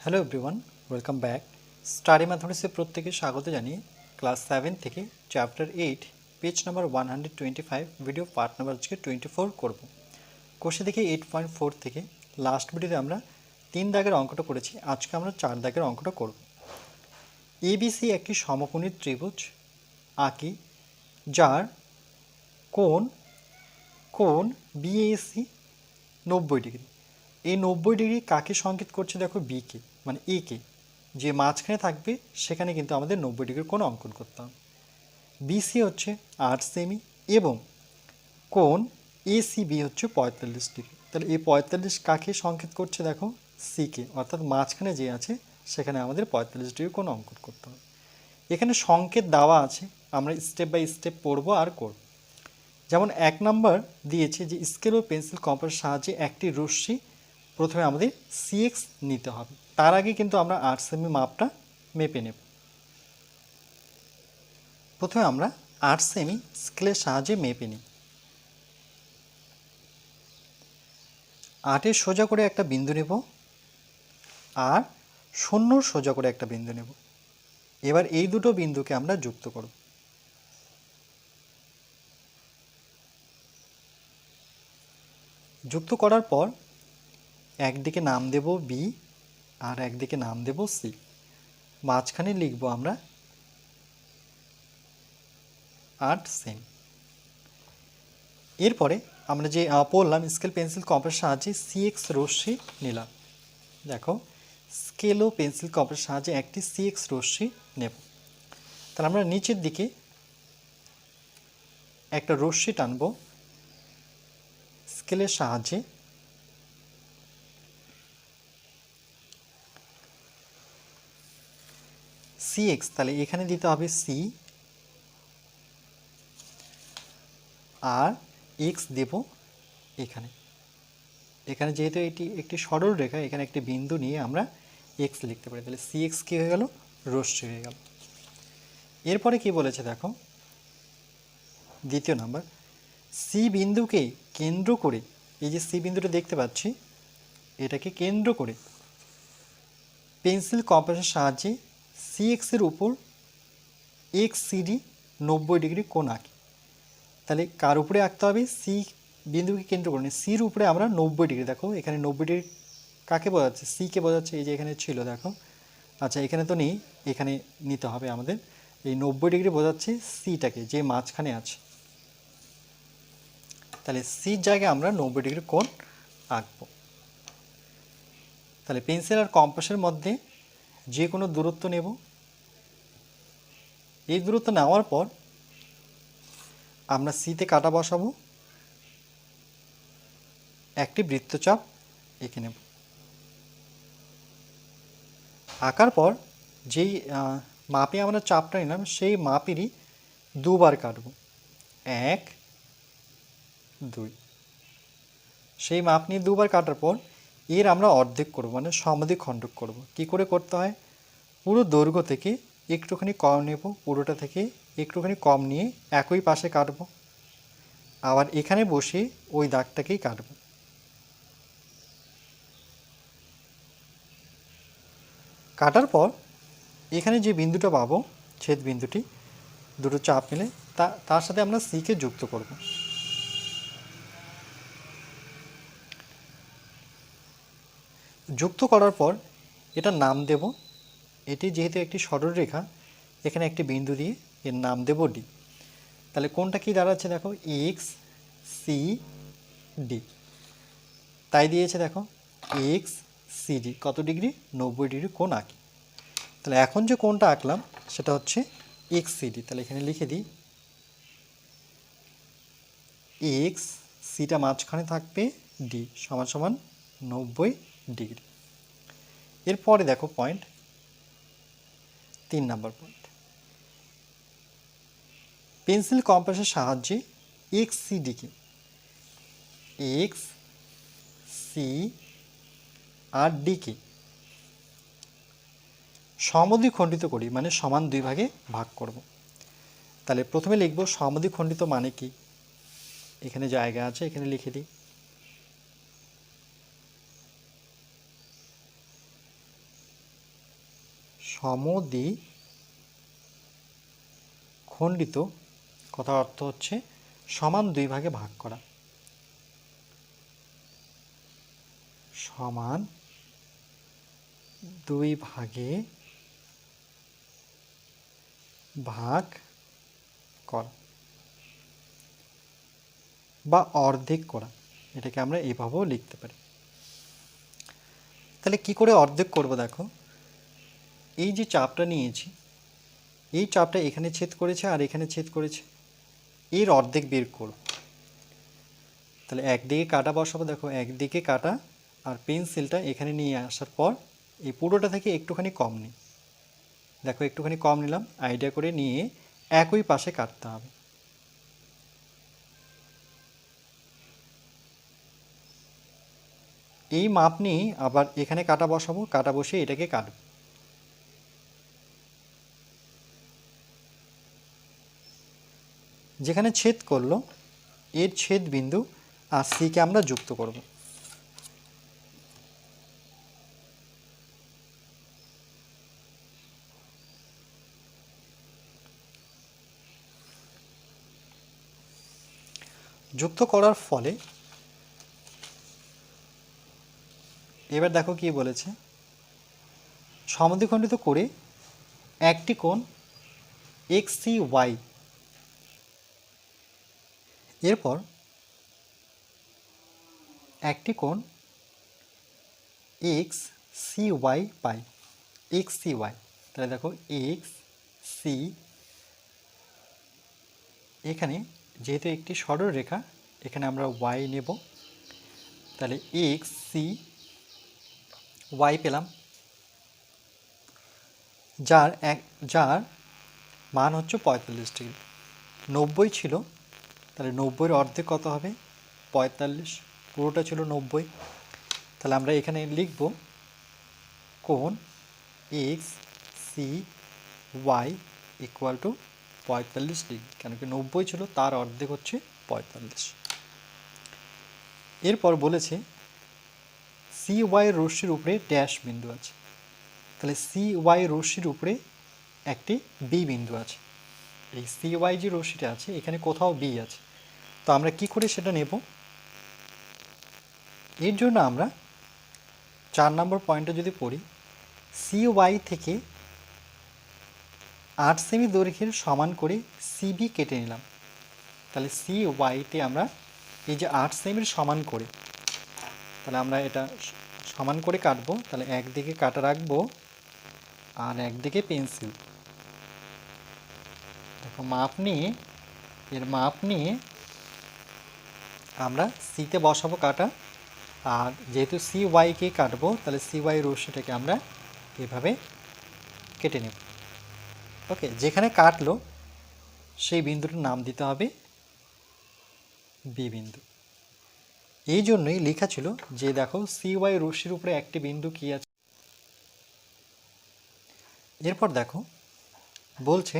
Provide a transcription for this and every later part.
Hello everyone welcome back study ম্যাথমেটিক্সে প্রত্যেকে স্বাগত জানিয়ে ক্লাস সেভেন থেকে chapter eight page number one hundred twenty five video part number আজকে twenty four করব। কোষে দেখে এইট পয়েন্ট ফোর থেকে লাস্ট ভিডিওতে আমরা তিন দাগের অঙ্কটা করেছি, আজকে আমরা চার দাগের অঙ্কটা করব। এবিসি একটি সমকোণী ত্রিভুজ, আঁকি, যার কোণ কোণ বিএসি নব্বই ডিগ্রি এই নব্বই ডিগ্রি কাকে সংকেত করছে দেখো বিকে মানে এ কে? যে মাঝখানে থাকবে, সেখানে কিন্তু আমাদের নব্বই ডিগ্রির কোনো অঙ্কন করতে হবে বিসি হচ্ছে আট সেমি এবং কোণ এসিবি হচ্ছে পঁয়তাল্লিশ ডিগ্রি। তাহলে এই পঁয়তাল্লিশ কাকে সংকেত করছে দেখো? সিকে অর্থাৎ মাঝখানে যে আছে, সেখানে আমাদের পঁয়তাল্লিশ ডিগ্রি কোনো অঙ্কন করতে হবে। এখানে সংকেত দেওয়া আছে, আমরা স্টেপ বাই স্টেপ পড়ব আর করব। যেমন এক নম্বর দিয়েছে যে স্কেল ও পেন্সিল কম্পাসের সাহায্যে একটি রশ্মি প্রথমে আমাদের সিএক্স নিতে হবে। তার আগে কিন্তু আমরা আট সেমি মাপটা মেপে নেব। প্রথমে আমরা আট সেমি স্কেলের সাহায্যে মেপে নিই। আটের সোজা করে একটা বিন্দু নেব আর শূন্যর সোজা করে একটা বিন্দু নেব। এবার এই দুটো বিন্দুকে আমরা যুক্ত করব। যুক্ত করার পর একদিকে নাম দেব বি আর একদিকে নাম দেব সি। মাঝখানে লিখব আমরা আট সেম। এরপরে আমরা যে পড়লাম স্কেল, পেন্সিল কম্পের সাহায্যে সিএক্স রশ্মি নিলাম। দেখো, স্কেল পেন্সিল কম্পের সাহায্যে একটি সিএক্স রশ্মি নেব। তাহলে আমরা নিচের দিকে একটা রশ্মি টানবো। স্কেলের সাহায্যে সি এক্স তাহলে এখানে দিতে হবে সি আর এক্স দেব এখানে। এখানে যেহেতু এটি একটি সরল রেখা, এখানে একটি বিন্দু নিয়ে আমরা এক্স লিখতে পারি। তাহলে সি এক্স কী হয়ে গেল? রশ্মি হয়ে গেল। এরপরে কি বলেছে দেখো? দ্বিতীয় নাম্বার সি বিন্দুকে কেন্দ্র করে, এই যে সি বিন্দুটা দেখতে পাচ্ছি, এটাকে কেন্দ্র করে পেন্সিল কম্পাসের সাহায্যে সি এক্সের উপর এক্স সিডি নব্বই ডিগ্রি কোণ আঁকি। তাহলে কার উপরে আঁকতে হবে? সি বিন্দুকে কেন্দ্র করে সির উপরে আমরা নব্বই ডিগ্রি, দেখো, এখানে নব্বই ডিগ্রি কাকে বোঝাচ্ছে? সিকে বোঝাচ্ছে, এই যে এখানে ছিল, দেখো। আচ্ছা এখানে তো নেই, এখানে নিতে হবে আমাদের। এই নব্বই ডিগ্রি বোঝাচ্ছে সিটাকে যে মাঝখানে আছে। তাহলে সির জায়গায় আমরা নব্বই ডিগ্রি কোণ আঁকবো। তাহলে পেন্সিল আর কম্পাসের মধ্যে যে কোনো দূরত্ব নেব। এই দূরত্ব নেওয়ার পর আমরা সিতে কাটা বসাবো। একটি বৃত্তচাপ এঁকে নেব। আঁকার পর যেই মাপে আমরা চাপটা নিলাম, সেই মাপেরই দুবার কাটব। এক, দুই। সেই মাপ নিয়ে দুবার কাটার পর এর আমরা অর্ধেক করব মানে সমাধি খণ্ডক করব। কি করে করতে হয়? পুরো দৈর্ঘ্য থেকে একটুখানি কম নেব, পুরোটা থেকে একটুখানি কম নিয়ে একই পাশে কাটব। আবার এখানে বসে ওই দাগটাকেই কাটব। কাটার পর এখানে যে বিন্দুটা পাবো, ছেদ বিন্দুটি, দুটো চাপ মিলে তা, তার সাথে আমরা সিকে যুক্ত করব। যুক্ত করার পর এটা নাম দেব। এটি যেহেতু একটি সরলরেখা এখানে একটি বিন্দু দিয়ে এর নাম দেব ডি তাহলে কোনটা কি দাঁড়াচ্ছে দেখো? এক্স সি ডি তাই দিয়েছে দেখো এক্স সিডি কত ডিগ্রি? নব্বই ডিগ্রি কোন আঁকি। তাহলে এখন যে কোনটা আঁকলাম, সেটা হচ্ছে এক্স সিডি তাহলে এখানে লিখে দিই। এক্স সিটা মাঝখানে থাকবে ডি সমান সমান নব্বই ডিগ্রি। এরপরে দেখো পয়েন্ট তিন নাম্বার পয়েন্ট পেন্সিল কম্পাসের সাহায্যে এক্স সিডিকে এক্স সি আর ডিকে সমদ্বিখণ্ডিত করি মানে সমান দুই ভাগে ভাগ করব। তাহলে প্রথমে লিখব সমদ্বিখণ্ডিত মানে কি? এখানে জায়গা আছে, এখানে লিখে দিই। সমদ্বি খণ্ডিত কথা অর্থ হচ্ছে সমান দুই ভাগে ভাগ করা। সমান দুই ভাগে ভাগ করা বা অর্ধেক করা, এটাকে আমরা এভাবেও লিখতে পারি। তাহলে কি করে অর্ধেক করব দেখো? এই যে চাপটা নিয়েছি, এই চাপটা এখানে ছেদ করেছে আর এখানে ছেদ করেছে। এর অর্ধেক বের করব তাহলে একদিকে কাটা বসাবো, দেখো একদিকে কাটা আর পেন্সিলটা এখানে নিয়ে আসার পর এই পুরোটা থেকে একটুখানি কম নিই। দেখো একটুখানি কম নিলাম, আইডিয়া করে নিয়ে একই পাশে কাটতে হবে। এই মাপ নিয়ে আবার এখানে কাটা বসাবো, কাটা বসে এটাকে কাটবো। যেখানে ছেদ করল, এর ছেদ বিন্দু আর সিকে আমরা যুক্ত করব। যুক্ত করার ফলে এবার দেখো কি বলেছে। সমদ্বিখণ্ডিত করে একটি কোণ এক্স সি ওয়াই এরপর একটি কোণ এক্স সি ওয়াই পাই। এক্স সি ওয়াই তাহলে দেখো এক্স সি এখানে যেহেতু একটি সরল রেখা, এখানে আমরা ওয়াই নেব। তাহলে এক্স সি ওয়াই পেলাম। যার এক যার মান হচ্ছে পঁয়তাল্লিশ ডিগ্রি। নব্বই ছিল তাহলে নব্বইয়ের অর্ধেক কত হবে? পঁয়তাল্লিশ। পুরোটা ছিল নব্বই। তাহলে আমরা এখানে লিখব কোন X C Y equal to পঁয়তাল্লিশ ডিগ্রি, কেন কি নব্বই ছিল, তার অর্ধেক হচ্ছে পঁয়তাল্লিশ। এরপর বলেছে সি ওয়াই রশ্মির উপরে ড্যাশ বিন্দু আছে। তাহলে সি ওয়াই রশ্মির উপরে একটি বি বিন্দু আছে। এই সি ওয়াই যে রশ্মিটা আছে, এখানে কোথাও বি আছে। তো আমরা কি করে সেটা নেব? এর জন্য আমরা চার নম্বর পয়েন্টে যদি পড়ি সি ওয়াই থেকে আট সেমি দৈর্ঘ্যের সমান করে সিবি কেটে নিলাম। তাহলে সি ওয়াইতে আমরা এই যে আট সেমির সমান করে, তাহলে আমরা এটা সমান করে কাটবো। তাহলে একদিকে কাটা রাখব আর একদিকে পেন্সিল। মাপ নিয়ে এর মাপ নিয়ে আমরা সিতে বসাবো কাটা, আর যেহেতু সি ওয়াইকে কাটবো, তাহলে সি ওয়াই রশ্মিটাকে আমরা এভাবে কেটে নেব। ওকে, যেখানে কাটলো, সেই বিন্দুটার নাম দিতে হবে বি বিন্দু। এই জন্যই লেখা ছিল যে দেখো সি ওয়াই রশ্মির উপরে একটি বিন্দু কি আছে? এরপর দেখো, বলছে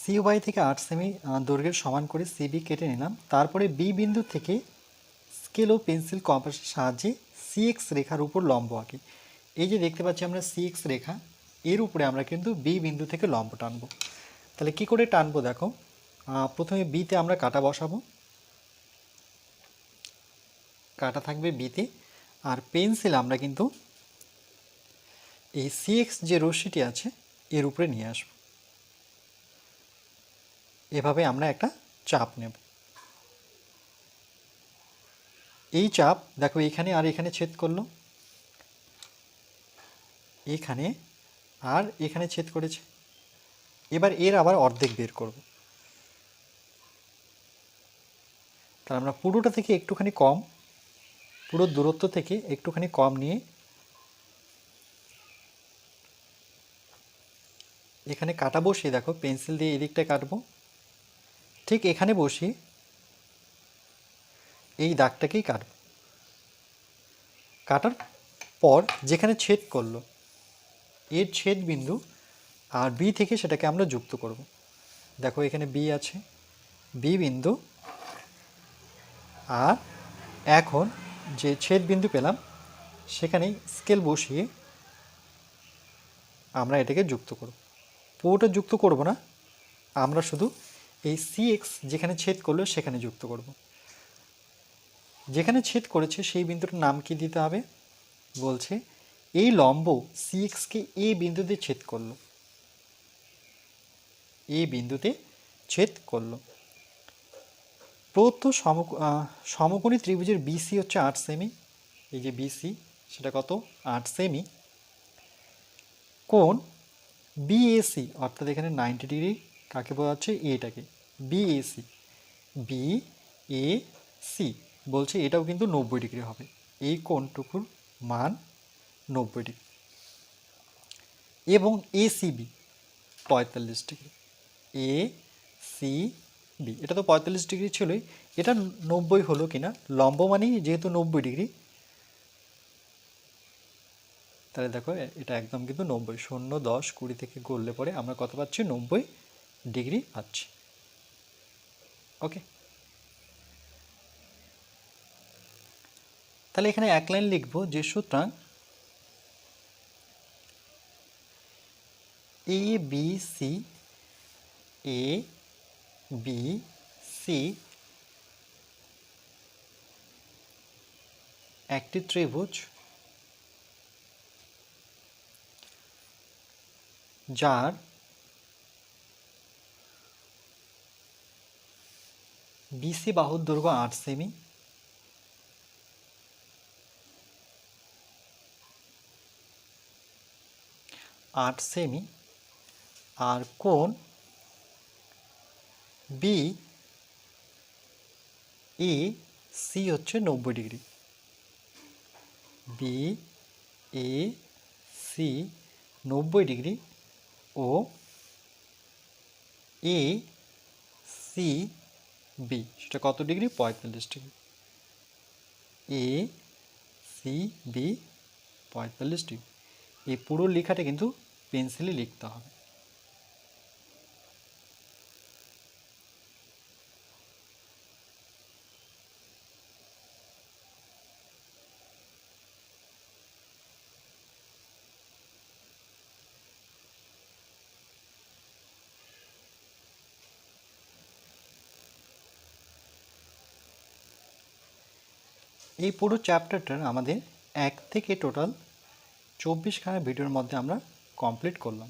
সি ওয়াই থেকে আট সেমি দৈর্ঘ্যের সমান করে সি সিবি কেটে নিলাম। তারপরে বি বিন্দু থেকে স্কেল ও পেন্সিল কম্পাসের সাহায্যে সি এক্স রেখার উপর লম্ব আঁকি। এই যে দেখতে পাচ্ছি আমরা সি এক্স রেখা, এর উপরে আমরা কিন্তু বি বিন্দু থেকে লম্ব টানবো। তাহলে কি করে টানবো দেখো? প্রথমে বিতে আমরা কাটা বসাবো। কাটা থাকবে বিতে আর পেন্সিল আমরা কিন্তু এই সি এক্স যে রশ্মিটি আছে, এর উপরে নিয়ে আসব। এভাবে আমরা একটা চাপ নেব। এই চাপ, দেখো এখানে আর এখানে ছেদ করল। এখানে আর এখানে ছেদ করেছে। এবার এর আবার অর্ধেক বের করব। তাহলে আমরা পুরোটা থেকে একটুখানি কম, পুরো দূরত্ব থেকে একটুখানি কম নিয়ে এখানে কাটাবো, সে দেখো পেন্সিল দিয়ে এদিকটা কাটবো। ঠিক এখানে বসিয়ে এই দাগটাকেই কাটবো। কাটার পর যেখানে ছেদ করল, এর ছেদ বিন্দু আর বি থেকে সেটাকে আমরা যুক্ত করব। দেখো এখানে বি আছে বি বিন্দু আর এখন যে ছেদ বিন্দু পেলাম সেখানে স্কেল বসিয়ে আমরা এটাকে যুক্ত করব। পুরোটা যুক্ত করব না, আমরা শুধু এই সি এক্স যেখানে ছেদ করল সেখানে যুক্ত করব। যেখানে ছেদ করেছে সেই বিন্দুটার নাম কি দিতে হবে? বলছে এই লম্ব সি এক্সকে এ বিন্দুতে ছেদ করল। এ বিন্দুতে ছেদ করল। আহ, সমকোণী ত্রিভুজের বিসি হচ্ছে আট সেমি এই যে বিসি সেটা কত? আট সেমি কোণ বিএসি অর্থাৎ এখানে নাইনটি ডিগ্রি কাকে বলা হচ্ছে? এটাকে। বিএসি বি এ সি বলছে এটাও কিন্তু নব্বই ডিগ্রি হবে। এই কোণটুকুর মান নব্বই ডিগ্রি। এবং এসিবি পঁয়তাল্লিশ ডিগ্রি। এ সি বি এটা তো পঁয়তাল্লিশ ডিগ্রি ছিলই। এটা নব্বই হলো কিনা? লম্ব মানেই যেহেতু নব্বই ডিগ্রি। তাহলে দেখো এটা একদম কিন্তু নব্বই। শূন্য, দশ, কুড়ি থেকে করলে পরে আমরা কত পাচ্ছি? নব্বই। ডিগ্রি পাচ্ছি। ওকে। তাহলে এখানে এক লাইন লিখব যে সুতরাং A B C A B C একটি ত্রিভুজ যার বিসি বাহুর দৈর্ঘ্য আট সেমি। আট সেমি। আর কোণ বি এ সি হচ্ছে নব্বই ডিগ্রি। বি এ সি নব্বই ডিগ্রি ও এ সি বি, সেটা কত ডিগ্রি? পঁয়তাল্লিশ ডিগ্রি। এ, সি, বি, পঁয়তাল্লিশ ডিগ্রি। এই পুরো লেখাটা কিন্তু পেন্সিলে লিখতে হবে। এই পুরো চ্যাপ্টারটা আমাদের এক থেকে টোটাল চব্বিশখানা ভিডিওর মধ্যে আমরা কমপ্লিট করলাম।